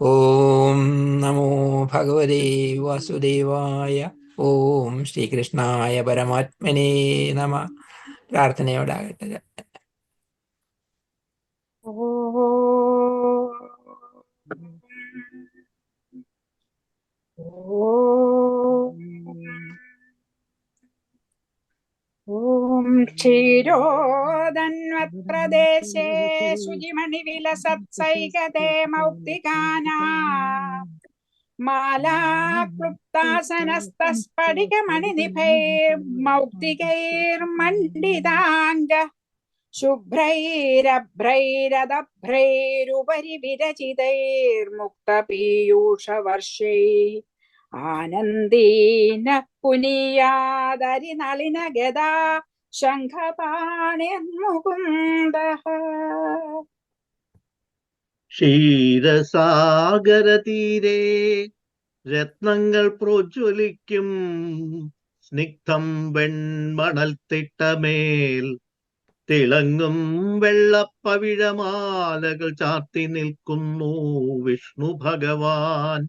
ഓം നമോ ഭഗവതേ വാസുദേവായ ഓം ശ്രീകൃഷ്ണായ പരമാത്മനേ നമ. പ്രാർത്ഥനയോടാകട്ടെ. ഓം. ॐ क्षीरोदन्वत्प्रदेशे शुचिमणिविलसत्सैकते मौक्तिकाना माला क्लुप्तासनस्तस्फटिकमणिनिभैर्मौक्तिकैर्मण्डिताङ्गः शुभ्रैरभ्रैरदभ्रैरुपरि विरचितैर्मुक्तपीयूषवर्षैः ആനന്ദീന പുനിയാതരി നളിന ഗദാ ശംഖപാണിർമുകുന്ദ ക്ഷീരസാഗരതീരേ രത്നങ്ങൾ പ്രോജ്വലിക്കും. സ്നിഗ്ധം വെൺമണൽ തിട്ടമേൽ തിളങ്ങും വെള്ളപ്പവിഴമാലകൾ ചാർത്തി നിൽക്കുന്നു വിഷ്ണു ഭഗവാൻ.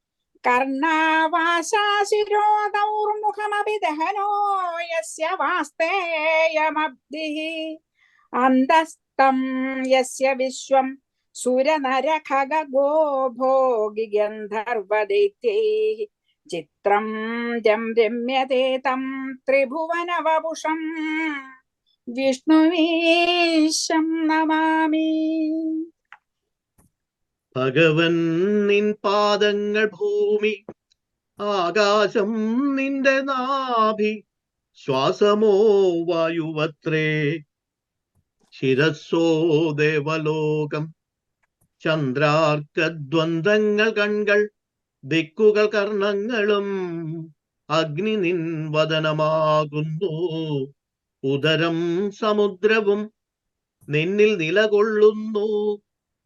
कर्णावासा शिरोदौर्मुखमपि दहनो यस्य वास्तेयमब्धिः अन्तस्तं यस्य विश्वं सुरनरखगो भोगिगन्धर्वदैत्यैः चित्रं जं रम्यते तं त्रिभुवनवपुषम् विष्णुवीशं नमामि। ഭഗവൻ നിൻ പാദങ്ങൾ ഭൂമി ആകാശം നിന്റെ നാഭി ശ്വാസമോ വായുവത്രേ. ശിരസ്സോ ദേവലോകം ചന്ദ്രാർക്കദ്വന്ദ്ങ്ങൾ കൺകൾ ദിക്കുകൾ കർണങ്ങളും അഗ്നി നിൻ വദനമാകുന്നു. ഉദരം സമുദ്രവും നിന്നിൽ നിലകൊള്ളുന്നു.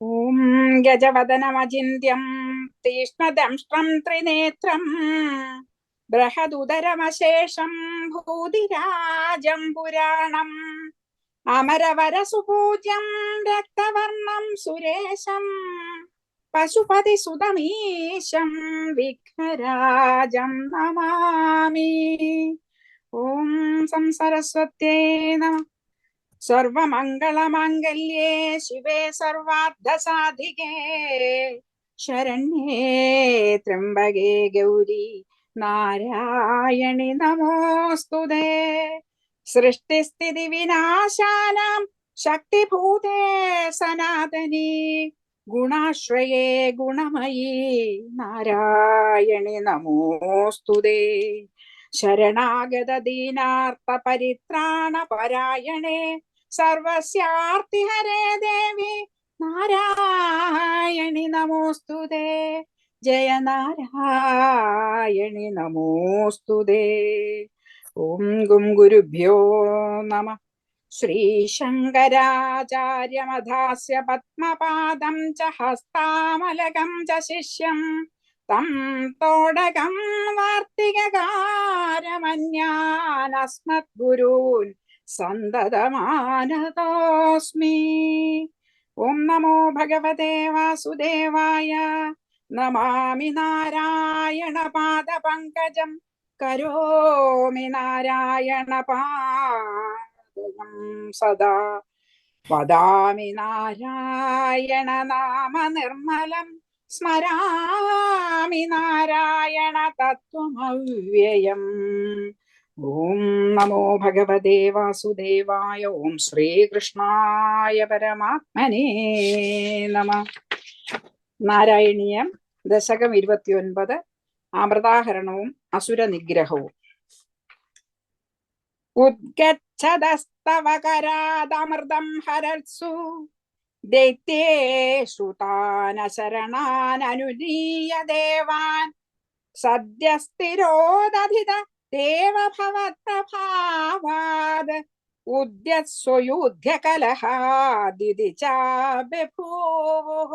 ഓം ഗജവദനമചിന്യം തീഷ്ണദംഷ്ട്രം ത്രിനേത്രം ബൃഹദുദരമശേഷം ഭൂതിരാജം പുരാണം അമരവരസുപൂജ്യം രക്തവർണം സുരേശം പശുപതിസുതമീശം വിഘ്നരാജം നമാമി ഓം സംസരസ്വത്യേ നമ സർവമംഗളമാംഗല്യേ ശിവേ സർവാർദ്ധസാധികേ. ശരണ്യേ ത്രംബകേ ഗൗരി നാരായണി നമോസ്തുതേ സൃഷ്ടിസ്ഥിതി വിനാശാനാം ശക്തിഭൂതേ സനാതനി. ഗുണാശ്രയേ ഗുണമയീ നാരായണി നമോസ്തുതേ ശരണാഗത ദീനാർത്ഥ പരിത്രാണ പരായണേ സർവസ്യാർത്തിഹരേ ദേവി നാരായണി നമോസ്തുതേ. ജയ നാരായണി നമോസ്തുതേ. ഓം ഗും ഗുരുഭ്യോ നമ. ശ്രീശങ്കരാചാര്യമധാസ്യ പത്മപാദം ച ഹസ്താമലകം ച ശിഷ്യം. തം തോടകം വാർത്തികകാരമന്യാനസ്മദ്ഗുരൂൻ സന്തതമാനതോസ്മി. ഓം നമോ ഭഗവതേ വാസുദേവായ. നമാമി നാരായണ പാദപങ്കജം. കരോമി നാരായണ പാദം സദാ. വദാമി നാരായണ നാമ നിർമ്മലം സ്മരാമി നാരായണ തത്വമവ്യയം. ഓം നമോ ഭഗവതേ വാസുദേവായ ഓം ശ്രീകൃഷ്ണായ പരമാത്മനേ നമ. നാരായണീയം ദശകം ഇരുപത്തിയൊൻപത് അമൃതാഹരണവും അസുര നിഗ്രഹവും ഉദ്ഗച്ഛതസ്തവകരാദമൃതം ഹരത്സു. ദൈത്യേഷു താനശരണാനനുനീയ ദേവാൻ. സദ്യസ്ഥിരോദധിത ദേവഭവത്പ്രഭാവാത് ഉദ്യസ്വയുധ്യ കലഹാദിതി ചാബഭൂവുഃ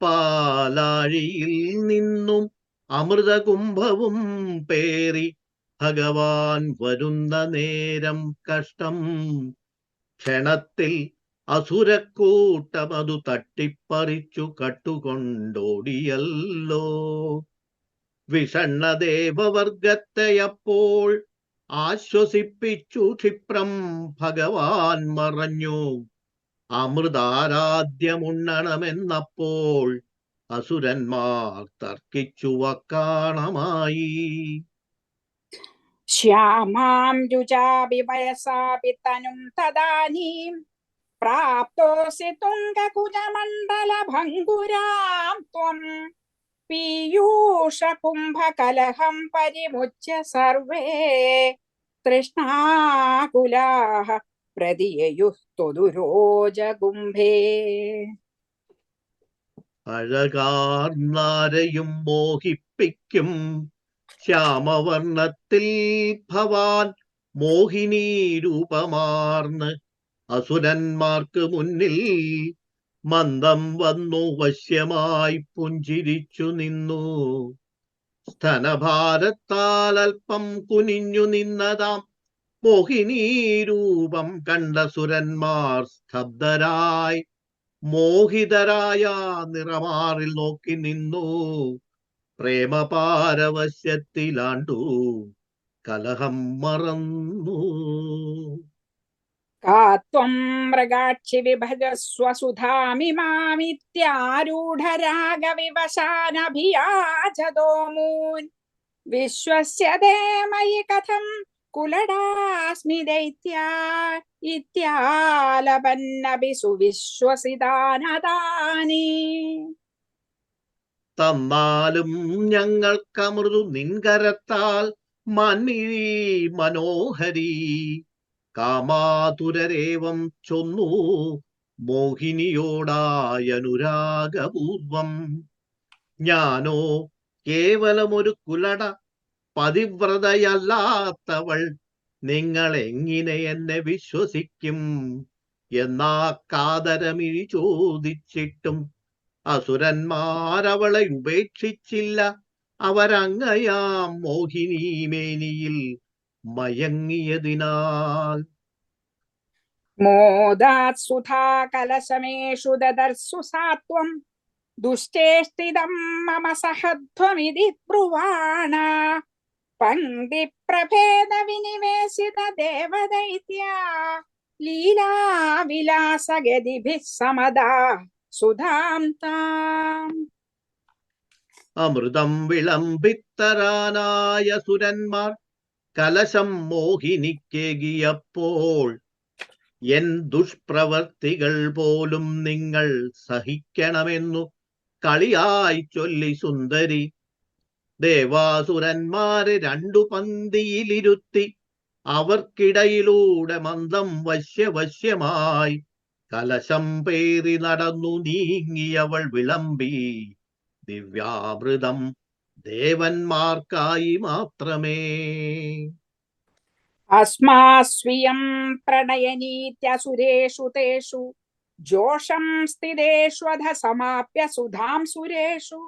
പാലാഴിയിൽ നിന്നും അമൃതകുംഭവും പേറി ഭഗവാൻ വരുന്ന നേരം കഷ്ടം ക്ഷണത്തിൽ അസുരക്കൂട്ടമതു തട്ടിപ്പറിച്ചു കട്ടുകൊണ്ടോടിയല്ലോ. വിഷണ്ണദേവവർഗത്തെ അപ്പോൾ ആശ്വസിപ്പിച്ചു ക്ഷിപ്രം ഭഗവാൻ മറഞ്ഞു. അമൃതാരാധ്യമുണ്ണണമെന്നപ്പോൾ അസുരന്മാർ തർക്കിച്ചു വക്കാണമായി. ശ്യാമാം രുചാപി വയസാപി തനും തദാനീം പ്രാപ്തോസി തുംഗകുജമണ്ഡലഭംഗുരാം ത്വം പീയൂഷകുംഭകലഹം പരിമുച്യ സർവേ തൃഷ്ണാകുലാः പ്രതിയയുः ത്വതുരോജകുംഭേ അഴകാർന്നാരെയും മോഹിപ്പിക്കും ശ്യാമവർണത്തിൽ ഭവാൻ മോഹിനി രൂപമാർന്ന് അസുരന്മാർക്ക് മുന്നിൽ മന്ദം വന്നു വശ്യമായി പുഞ്ചിരിച്ചു നിന്നു. സ്തനഭാരത്താൽ അല്പം കുനിഞ്ഞു നിന്നതാം മോഹിനി രൂപം കണ്ട സുരന്മാർ സ്തബ്ധരായി മോഹിതരായ നിറമാറിൽ നോക്കി നിന്നു. പ്രേമപാരവശ്യത്തിലാണ്ടു. കലഹം മറന്നു. കാ ത്വം മൃഗാക്ഷി വിഭജസ്വസുധാമിമാമിത്യാരൂഢരാഗവിവശാനഭിയാചതോ മൂൻ വിശ്വസ്യ മയി കഥം കുലടാസ്മി ദൈത്യാ. തന്നാലും ഞങ്ങൾക്കമൃതു നിൻകരത്താൽ മന്നി മനോഹരി. കാമാതുരരേവം ചൊന്നു മോഹിനിയോടായനുരാഗപൂർവം ഞാനോ കേവലമൊരു കുലട പതിവ്രതയല്ലാത്തവൾ. നിങ്ങൾ എങ്ങനെ എന്നെ വിശ്വസിക്കും? എന്നാ കാതരമിഴി ചോദിച്ചിട്ടും അസുരന്മാരവളെ ഉപേക്ഷിച്ചില്ല. അവരങ്ങയാം മോഹിനീമേനിയിൽ മയങ്ങിയതിനാൽ. മോദാത്സുധാ കലശമേഷു ദദർസു സാത്വം. ദുഷ്ടേഷ്ടിതം മമ സഹധ്വമിതി ബ്രുവാണ. പങ്ക്തി പ്രഭേദ വിനിവേശിത ദേവദൈത്യ. ലീലാവിലാസഗതിഭിः സമദാ സുധാം അമൃതം വിളംബിത്തരാനായ സുരന്മാർ കലശം മോഹിനിക്കേകിയപ്പോൾ എൻ ദുഷ്പ്രവർത്തികൾ പോലും നിങ്ങൾ സഹിക്കണമെന്നു കളിയായി ചൊല്ലി സുന്ദരി. ദേവാസുരന്മാരെ രണ്ടു പന്തിയിലിരുത്തി അവർക്കിടയിലൂടെ മന്ദം വശ്യവശ്യമായി കലശം പേറി നടന്നു നീങ്ങിയവൾ വിളമ്പി. ദിവ്യാമൃതം ദേവന്മാർക്കായി മാത്രമേ. അസ്മാസ്വിയം പ്രണയനീത്യസുരേഷു തേഷു. ജോഷം സ്ഥിരേഷ്വധ സമാപ്യ സുധാം സുരേഷു.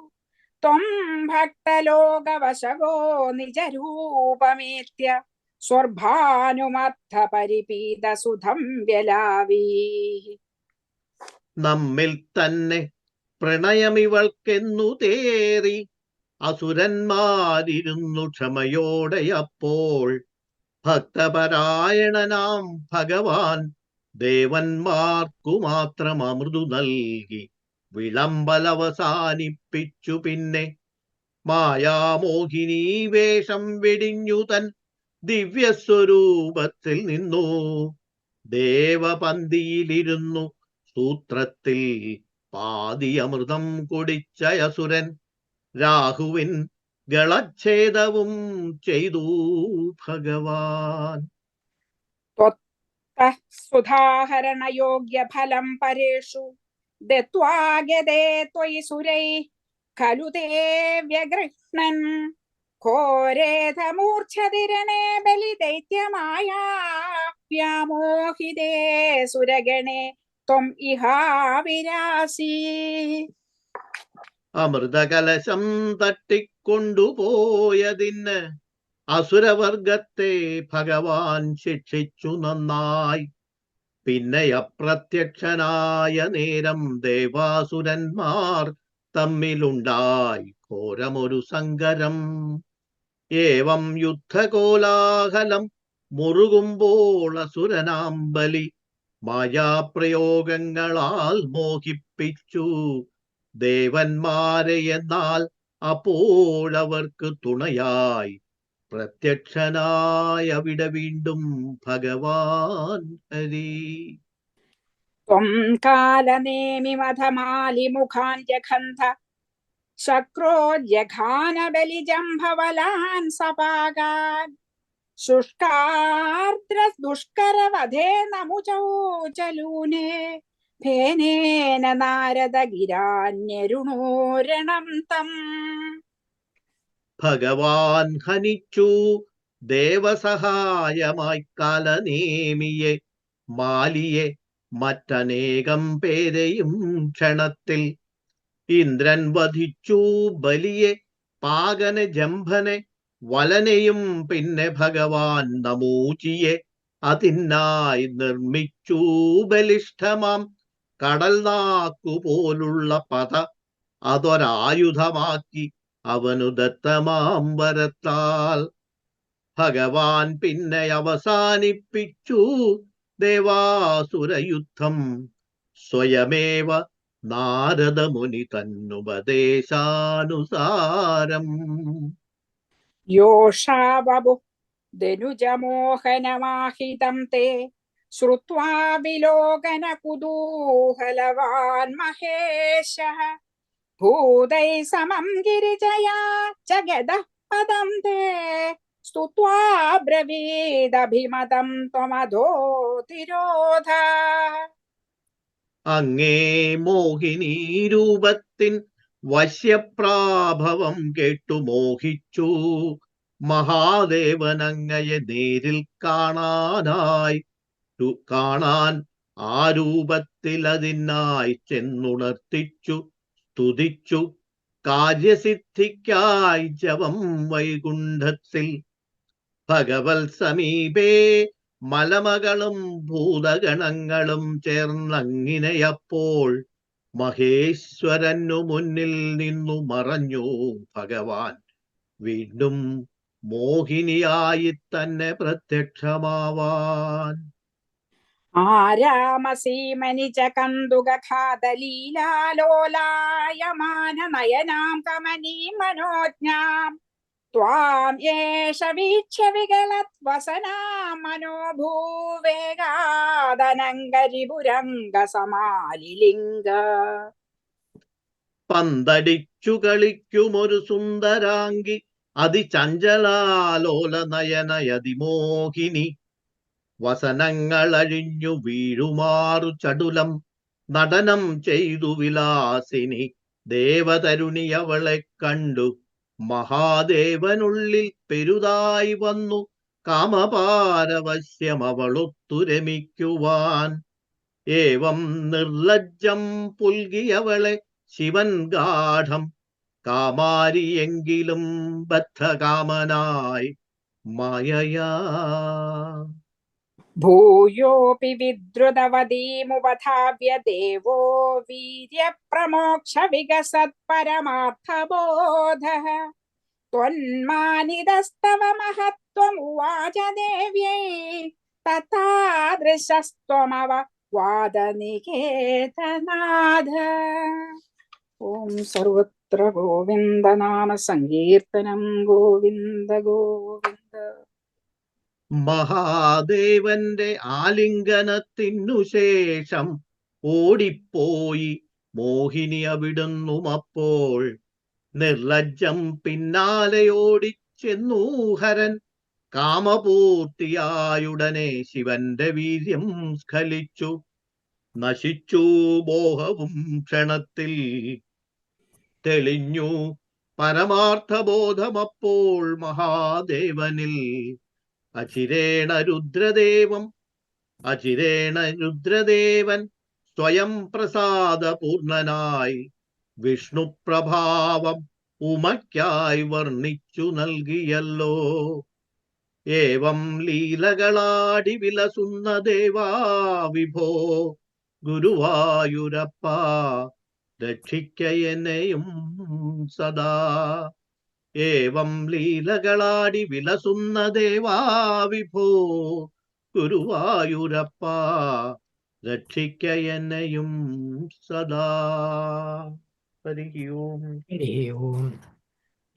ത്വം ഭക്തലോകവശഗോ നിജരൂപമേത്യ സ്വർഭാനുമർത്ഥപരിപീതസുധം വ്യലാവീ. നമ്മിൽ തന്നെ പ്രണയമിവൾക്കെന്നു തേറി അസുരന്മാരിരുന്നു ക്ഷമയോടെ അപ്പോൾ ഭക്തപരായണനാം ഭഗവാൻ ദേവന്മാർക്കു മാത്രം അമൃതു നൽകി വിളമ്പലവസാനിപ്പിച്ചു പിന്നെ മായാമോഹിനി വേഷം വെടിഞ്ഞു തൻ ദിവ്യസ്വരൂപത്തിൽ നിന്നു. ദേവപന്തിയിലിരുന്നു. സൂത്രത്തിൽ പാതി അമൃതം കുടിച്ചയസുരൻ. രാഹുവിൻ ഗളച്ഛേദവും ചെയ്തു ഭഗവാൻ. സുധാഹരണയോഗ്യ ഫലം പരേഷു. ദത്വാഗതേ ത്വയി സുരൈ. ഖലു തേ വ്യഗൃഹ്ണൻ ഘോരേതമൂർച്ഛതിരണേ ബലിദൈത്യമായാപ്യമോഹിതേ സുരഗണേ ത്വം ഇഹാവിരാസി അമൃതകലശം തട്ടിക്കൊണ്ടുപോയതിന് അസുരവർഗത്തെ ഭഗവാൻ ശിക്ഷിച്ചു നന്നായി. പിന്നെ അപ്രത്യക്ഷനായ നേരം ദേവാസുരന്മാർ തമ്മിലുണ്ടായി ഘോരമൊരു സങ്കരം. ഏവം യുദ്ധകോലാഹലം മുറുകുമ്പോൾ അസുരനാം ബലി മായാപ്രയോഗങ്ങളാൽ മോഹിപ്പിച്ചു. ദേവന്മാരെ എന്നാൽ അപ്പോഴവർക്ക് തുണയായി. പ്രത്യക്ഷനായ വിട വീണ്ടും ഭഗവാൻ ഹരി. ത്വം കാലനേമിമഥമാലിമുഖാൻ ജഖന്ധ शक्रोज्जघानबलिजम्भवलान् सपागान् शुष्कार्द्रदुष्करवधे नमुचौ चलूने फेनेन नारदगिरान्यरुणोरणं तम् ഭഗവാൻ ഹനിച്ചു ദേവസഹായമായി കാലനേമിയെ മാലിയെ മറ്റനേകം പേരെയും ക്ഷണത്തിൽ ഇന്ദ്രൻ വധിച്ചു ബലിയെ പാകനെ ജംഭനെ വലനെയും പിന്നെ ഭഗവാൻ നമൂചിയെ അതിനായി നിർമ്മിച്ചു ബലിഷ്ഠമാം. കടൽ നാക്കുപോലുള്ള പത അതൊരായുധമാക്കി അവനു ദത്തമാം വരത്താൽ. ഭഗവാൻ പിന്നെ അവസാനിപ്പിച്ചു ദേവാസുരയുദ്ധം. സ്വയമേവ नारदमुनि तन्नुपदेशानुसारम् योषा बभुः दनुजमोहनमाहितं ते श्रुत्वा विलोकनकुतूहलवान् महेशः। भूतैः समं गिरिजया जगदः पदं ते। स्तुत्वा ब्रवीदभिमतं त्वमधोतिरोध। അങ്ങേ മോഹിനി രൂപത്തിൻ വശ്യപ്രാഭവം കേട്ടു മോഹിച്ചു. മഹാദേവനങ്ങയെ നേരിൽ കാണാനായി കാണാൻ ആ രൂപത്തിൽ അതിനായി ചെന്നുണർത്തിച്ചു സ്തുതിച്ചു. കാര്യസിദ്ധിക്കായി ജവം വൈകുണ്ഠത്തിൽ ഭഗവത് സമീപേ മലമകളും ഭൂതഗണങ്ങളും ചേർന്നങ്ങിനെയപ്പോൾ മഹേശ്വരനു മുന്നിൽ നിന്നു മറഞ്ഞു ഭഗവാൻ. വീണ്ടും മോഹിനിയായി തന്നെ പ്രത്യക്ഷമാവാൻ. ആരാമസീമനി ച കന്തുകഖാദലീലാലോലായമാന നയനാം കമനീ മനോജ്ഞാം. വീക്ഷ്യ വികളത്വസനാം മനോഭൂവേഗാദനങ്കരിപുരംഗ സമാലിലിംഗ പന്തടിച്ചു കളിക്കുമൊരു സുന്ദരാംഗി അതിചഞ്ചലാലോല നയനയതിമോഹിനി വസനങ്ങളഴിഞ്ഞു വീഴുമാറു ചടുലം നടനം ചെയ്തു വിലാസിനി. ദേവതരുണി അവളെ കണ്ടു മഹാദേവനുള്ളിൽ പെരുതായി വന്നു. കാമപാരവശ്യം അവളൊത്തുരമിക്കുവാൻ ഏവം നിർലജ്ജം പുൽകിയവളെ ശിവൻ ഗാഠം കാമാരിയെങ്കിലും ബദ്ധകാമനായി മായയാ. भूयोऽपि विद्रुतवदीमुपधाव्य देवो वीर्यप्रमोक्षविगसत्परमार्थबोधः त्वन्मानिदस्तव महत्त्वमुवाच देव्यै तथादृशस्त्वमव वादनिकेतनाद ॐ सर्वत्र गोविन्दनामसङ्कीर्तनं गोविन्द गोविन्द। മഹാദേവന്റെ ആലിംഗനത്തിനു ശേഷം ഓടിപ്പോയി മോഹിനി അവിടുന്നു അപ്പോൾ. നിർലജ്ജം പിന്നാലെ ഓടിച്ചെന്നു ഹരൻ. കാമപൂർത്തിയായുടനെ ശിവന്റെ വീര്യം സ്ഖലിച്ചു. നശിച്ചു മോഹവും ക്ഷണത്തിൽ. തെളിഞ്ഞു പരമാർത്ഥബോധമപ്പോൾ മഹാദേവനിൽ അചിരേണ രുദ്രദേവം അചിരേണ രുദ്രദേവൻ സ്വയം പ്രസാദപൂർണനായി വിഷ്ണുപ്രഭാവം ഉമയ്ക്കായി വർണിച്ചു നൽകിയല്ലോ. ഏവം ലീലകളാടി വിലസുന്ന ദേവാ വിഭോ ഗുരുവായൂരപ്പ രക്ഷിക്കയെന്നെയും സദാ. ഏവം ലീലകളാടി വിലസുന്ന ദേവാവിഭോ ഗുരുവായൂരപ്പ രക്ഷിക്ക എന്നെയും സദാ. ഹരി ഓം. ഹരി ഓം.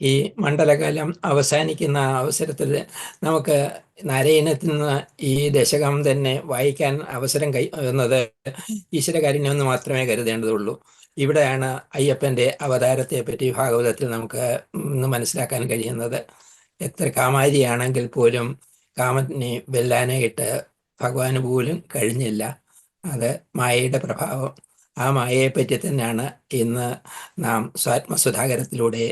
ഈ മണ്ഡലകാലം അവസാനിക്കുന്ന അവസരത്തിൽ നമുക്ക് നാരായണത്തിൽ നിന്ന് ഈ ദശകം തന്നെ വായിക്കാൻ അവസരം കൈ എന്നത് ഈശ്വരകാരുണ്യം എന്ന് മാത്രമേ കരുതേണ്ടതുള്ളൂ. ഇവിടെയാണ് അയ്യപ്പന്റെ അവതാരത്തെ പറ്റി ഭാഗവതത്തിൽ നമുക്ക് മനസ്സിലാക്കാൻ കഴിയുന്നത്. എത്ര കാമാരിയാണെങ്കിൽ പോലും കാമത്തിനെ വെല്ലാനായിട്ട് ഭഗവാന് പോലും കഴിഞ്ഞില്ല. അത് മായയുടെ പ്രഭാവം. ആ മായയെപ്പറ്റി തന്നെയാണ് ഇന്ന് നാം സ്വാത്മസുധാകരത്തിലൂടെ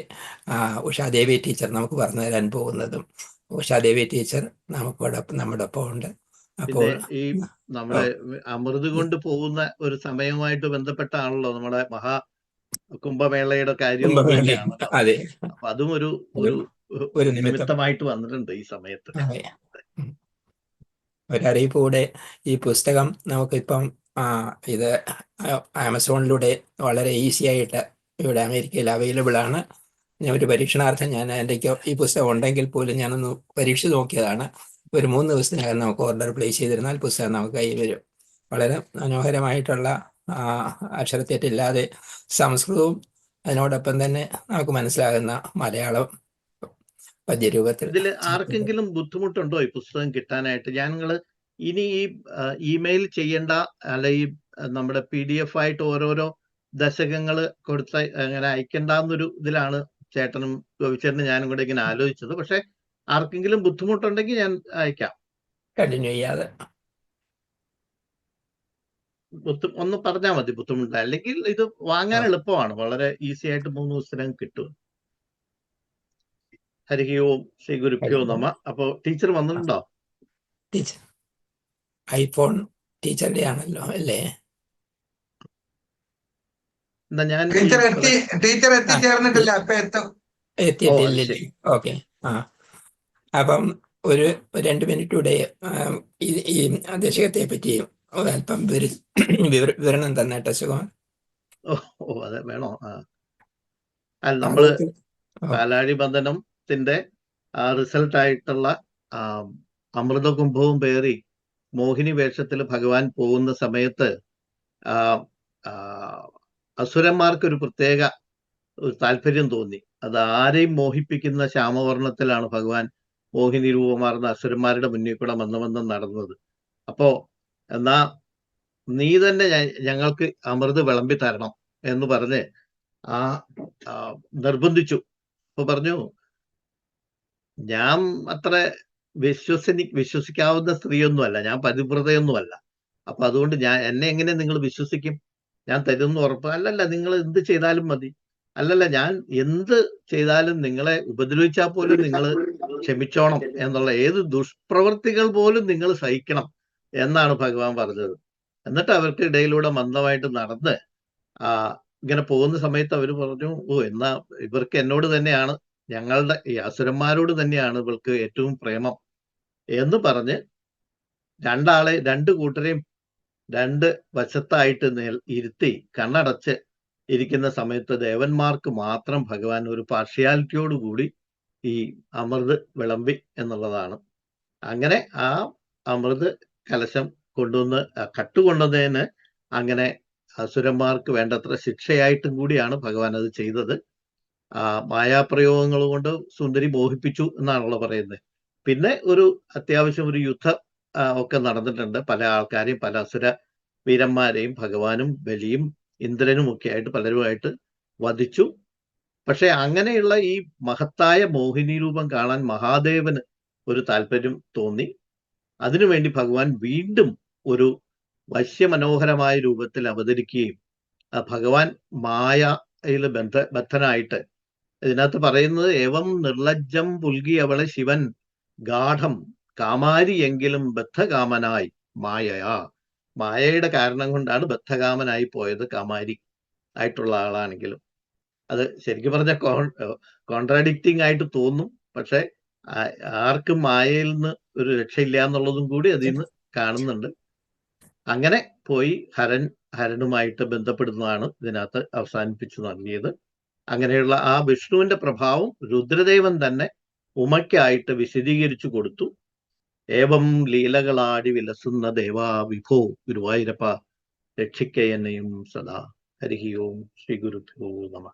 ഉഷാദേവി ടീച്ചർ നമുക്ക് പറഞ്ഞു തരാൻ പോകുന്നതും. ഉഷാദേവി ടീച്ചർ നമുക്കോടൊപ്പം നമ്മുടെ ഒപ്പം ഉണ്ട് പിന്നെ ഈ നമ്മുടെ അമൃത് കൊണ്ട് പോകുന്ന ഒരു സമയവുമായിട്ട് ബന്ധപ്പെട്ടാണല്ലോ നമ്മുടെ മഹാ കുംഭമേളയുടെ കാര്യം അതെ. അപ്പൊ അതും ഒരു ഒരു നിമിത്തമായിട്ട് വന്നിട്ടുണ്ട് ഈ സമയത്ത്. ഒരറിയിപ്പ് കൂടെ ഈ പുസ്തകം നമുക്കിപ്പം ആ ഇത് ആമസോണിലൂടെ വളരെ ഈസി ആയിട്ട് ഇവിടെ അമേരിക്കയിൽ അവൈലബിൾ ആണ്. ഞാൻ ഒരു പരീക്ഷണാർത്ഥം ഞാൻ എന്റെ ഈ പുസ്തകം ഉണ്ടെങ്കിൽ പോലും ഞാനൊന്ന് പരീക്ഷിച്ച് നോക്കിയതാണ്. ഒരു മൂന്ന് ദിവസത്തിനകം നമുക്ക് ഓർഡർ പ്ലേസ് ചെയ്തിരുന്നാൽ പുസ്തകം നമുക്ക് കയ്യിൽ വരും. വളരെ മനോഹരമായിട്ടുള്ള അക്ഷരത്തെറ്റില്ലാതെ സംസ്കൃതവും അതിനോടൊപ്പം തന്നെ നമുക്ക് മനസ്സിലാകുന്ന മലയാളം പദ്യരൂപത്തിൽ. ഇതിൽ ആർക്കെങ്കിലും ബുദ്ധിമുട്ടുണ്ടോ ഈ പുസ്തകം കിട്ടാനായിട്ട്? ഞങ്ങൾ ഇനി ഈ ഇമെയിൽ ചെയ്യേണ്ട അല്ല ഈ നമ്മുടെ പി ഡി എഫ് ആയിട്ട് ഓരോരോ ദശകങ്ങൾ കൊടുത്ത അങ്ങനെ അയക്കണ്ടെന്നൊരു ഇതിലാണ് ചേട്ടനും ഗോപിച്ചേട്ടനും ഞാനും കൂടെ ഇങ്ങനെ ആലോചിച്ചത്. പക്ഷെ ആർക്കെങ്കിലും ബുദ്ധിമുട്ടുണ്ടെങ്കിൽ ഞാൻ അയക്കാം. കണ്ടിന്യൂ ചെയ്യാതെ. ഒന്ന് പറഞ്ഞാൽ മതി ബുദ്ധിമുട്ട്. അല്ലെങ്കിൽ ഇത് വാങ്ങാൻ എളുപ്പമാണ്. വളരെ ഈസി ആയിട്ട് മൂന്ന് ദിവസത്തിനകം കിട്ടും. ഹരി ഓം ശ്രീ ഗുരുഭ്യോ നമ്മ നമ. അപ്പൊ ടീച്ചർ വന്നിട്ടുണ്ടോ? ടീച്ചർ. ഐഫോൺ ടീച്ചറുടെ ആണല്ലോ അല്ലേ? എന്നാ ഞാൻ ടീച്ചർ എത്തി ടീച്ചർ എത്തിച്ചേർന്നിട്ടില്ല. അപ്പൊ എത്തും. എത്തിയിട്ടില്ലേ ഓക്കെ. ആ. അപ്പം ഒരു രണ്ട് മിനിറ്റ് കൂടെ ഈ അദ്ദേഹത്തെ പറ്റി അല്പം വിവരി- വിവര- വിവരണം തന്നേട്ടെ സുഖം ഓ അതെ വേണോ? ആ. അല്ല നമ്മൾ പാലാഴി ബന്ധനത്തിന്റെ റിസൾട്ട് ആയിട്ടുള്ള ആ, അമൃതകുംഭവും പേറി മോഹിനി വേഷത്തിൽ ഭഗവാൻ പോകുന്ന സമയത്ത് അസുരന്മാർക്ക് ഒരു പ്രത്യേക ഒരു താല്പര്യം തോന്നി. അത് ആരെയും മോഹിപ്പിക്കുന്ന ശ്യാമവർണത്തിലാണ് ഭഗവാൻ മോഹിനി രൂപമാർന്ന അസുരന്മാരുടെ മുന്നിൽ കൂടെ വന്ന് നടന്നത്. അപ്പോ എന്നാ നീ തന്നെ ഞങ്ങൾക്ക് അമൃത് വിളമ്പി തരണം എന്ന് പറഞ്ഞ് ആ നിർബന്ധിച്ചു. അപ്പൊ പറഞ്ഞു ഞാൻ അത്ര വിശ്വസനി വിശ്വസിക്കാവുന്ന സ്ത്രീയൊന്നുമല്ല. ഞാൻ പതിവ്രതയൊന്നുമല്ല അപ്പൊ അതുകൊണ്ട് ഞാൻ എന്നെ എങ്ങനെ നിങ്ങൾ വിശ്വസിക്കും? ഞാൻ തരുമെന്ന് ഉറപ്പ്. അല്ലല്ല നിങ്ങൾ എന്ത് ചെയ്താലും മതി. അല്ലല്ല ഞാൻ എന്ത് ചെയ്താലും നിങ്ങളെ ഉപദ്രവിച്ചാൽ പോലും നിങ്ങൾ ക്ഷമിച്ചോണം എന്നുള്ള ഏത് ദുഷ്പ്രവൃത്തികൾ പോലും നിങ്ങൾ സഹിക്കണം എന്നാണ് ഭഗവാൻ പറഞ്ഞത്. എന്നിട്ട് അവർക്ക് ഇടയിലൂടെ മന്ദമായിട്ട് നടന്ന് ആ ഇങ്ങനെ പോകുന്ന സമയത്ത് അവർ പറഞ്ഞു ഓ എന്നാ ഇവർക്ക് എന്നോട് തന്നെയാണ് ഞങ്ങളുടെ ഈ അസുരന്മാരോട് തന്നെയാണ് ഇവർക്ക് ഏറ്റവും പ്രേമം. എന്ന് പറഞ്ഞ് രണ്ടാളെ രണ്ട് കൂട്ടരെയും രണ്ട് വശത്തായിട്ട് ഇരുത്തി കണ്ണടച്ച് ഇരിക്കുന്ന സമയത്ത് ദേവന്മാർക്ക് മാത്രം ഭഗവാൻ ഒരു പാർഷ്യാലിറ്റിയോട് കൂടി ഈ അമൃത് വിളമ്പി എന്നുള്ളതാണ്. അങ്ങനെ ആ അമൃത് കലശം കൊണ്ടുവന്ന് കട്ട് കൊണ്ടുവന്നതിന് അങ്ങനെ അസുരന്മാർക്ക് വേണ്ടത്ര ശിക്ഷയായിട്ടും കൂടിയാണ് ഭഗവാൻ അത് ചെയ്തത്. ആ മായാപ്രയോഗങ്ങൾ കൊണ്ട് സുന്ദരി മോഹിപ്പിച്ചു എന്നാണല്ലോ പറയുന്നത്. പിന്നെ ഒരു അത്യാവശ്യം ഒരു യുദ്ധം ഒക്കെ നടന്നിട്ടുണ്ട്. പല ആൾക്കാരെയും പല അസുര വീരന്മാരെയും ഭഗവാനും ബലിയും ഇന്ദ്രനും ഒക്കെ ആയിട്ട് പലരുമായിട്ട് വധിച്ചു. പക്ഷെ അങ്ങനെയുള്ള ഈ മഹത്തായ മോഹിനി രൂപം കാണാൻ മഹാദേവന് ഒരു താല്പര്യം തോന്നി. അതിനുവേണ്ടി ഭഗവാൻ വീണ്ടും ഒരു വശ്യമനോഹരമായ രൂപത്തിൽ അവതരിക്കുകയും ഭഗവാൻ മായയിൽ ബന്ധ ബദ്ധനായിട്ട് ഇതിനകത്ത് പറയുന്നത് ഏവം നിർലജ്ജം പുൽകി അവളെ ശിവൻ ഗാഠം കാമാരിയെങ്കിലും ബദ്ധകാമനായി മായയാ മായയുടെ കാരണം കൊണ്ടാണ് ബദ്ധകാമനായി പോയത് കാമാരി ആയിട്ടുള്ള ആളാണെങ്കിലും. അത് ശരിക്കും പറഞ്ഞ കോൺട്രാഡിക്റ്റിംഗ് ആയിട്ട് തോന്നും. പക്ഷെ ആർക്കും മായയിൽ നിന്ന് ഒരു രക്ഷയില്ല എന്നുള്ളതും കൂടി അതിൽ നിന്ന് കാണുന്നുണ്ട്. അങ്ങനെ പോയി ഹരൻ ഹരനുമായിട്ട് ബന്ധപ്പെടുന്നതാണ് ഇതിനകത്ത് അവസാനിപ്പിച്ചു നൽകിയത്. അങ്ങനെയുള്ള ആ വിഷ്ണുവിന്റെ പ്രഭാവം രുദ്രദേവൻ തന്നെ ഉമയ്ക്കായിട്ട് വിശദീകരിച്ചു കൊടുത്തു. ഏവം ലീലകളാടി വിലസുന്ന ദേവാ വിഭോ ഗുരുവായൂരപ്പ രക്ഷിക്കയെന്നെയും സദാ. ഹരിഹി ഓം ശ്രീ ഗുരുഭ്യോ നമ.